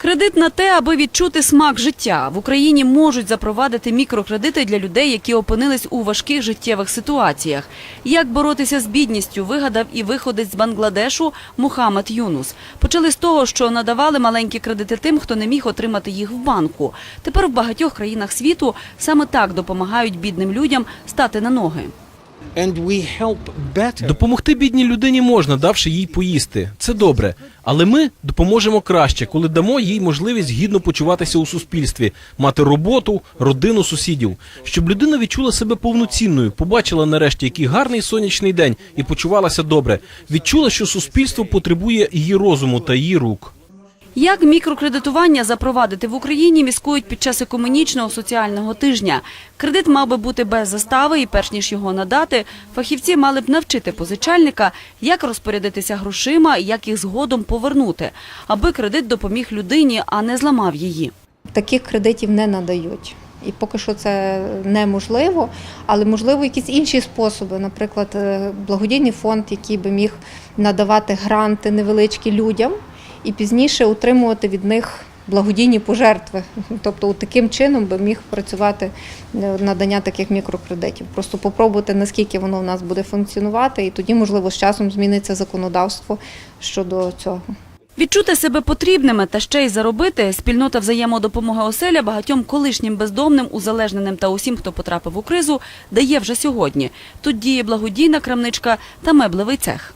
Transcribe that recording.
Кредит на те, аби відчути смак життя. В Україні можуть запровадити мікрокредити для людей, які опинились у важких життєвих ситуаціях. Як боротися з бідністю, вигадав і виходець з Бангладешу Мухаммед Юнус. Почали з того, що надавали маленькі кредити тим, хто не міг отримати їх в банку. Тепер в багатьох країнах світу саме так допомагають бідним людям стати на ноги. Допомогти бідній людині можна, давши їй поїсти. Це добре. Але ми допоможемо краще, коли дамо їй можливість гідно почуватися у суспільстві, мати роботу, родину, сусідів, щоб людина відчула себе повноцінною, побачила нарешті, який гарний сонячний день і почувалася добре. Відчула, що суспільство потребує її розуму та її рук. Як мікрокредитування запровадити в Україні міскують під час екуменічного соціального тижня. Кредит мав би бути без застави, і перш ніж його надати, фахівці мали б навчити позичальника, як розпорядитися грошима, як їх згодом повернути, аби кредит допоміг людині, а не зламав її. таких кредитів не надають. І поки що це неможливо, але можливо якісь інші способи, наприклад, е, благодійний фонд, який би міг надавати гранти невеличкі людям і пізніше отримувати від них благодійні пожертви. Тобто, таким чином би міг працювати е, надання таких мікрокредитів. Просто попробувати, наскільки воно в нас буде функціонувати, і тоді, можливо, з часом зміниться законодавство щодо цього. Відчути себе потрібними та ще й заробити спільнота взаємодопомоги оселя багатьом колишнім бездомним, узалежненим та усім, хто потрапив у кризу, дає вже сьогодні. Тут діє благодійна крамничка та меблевий цех.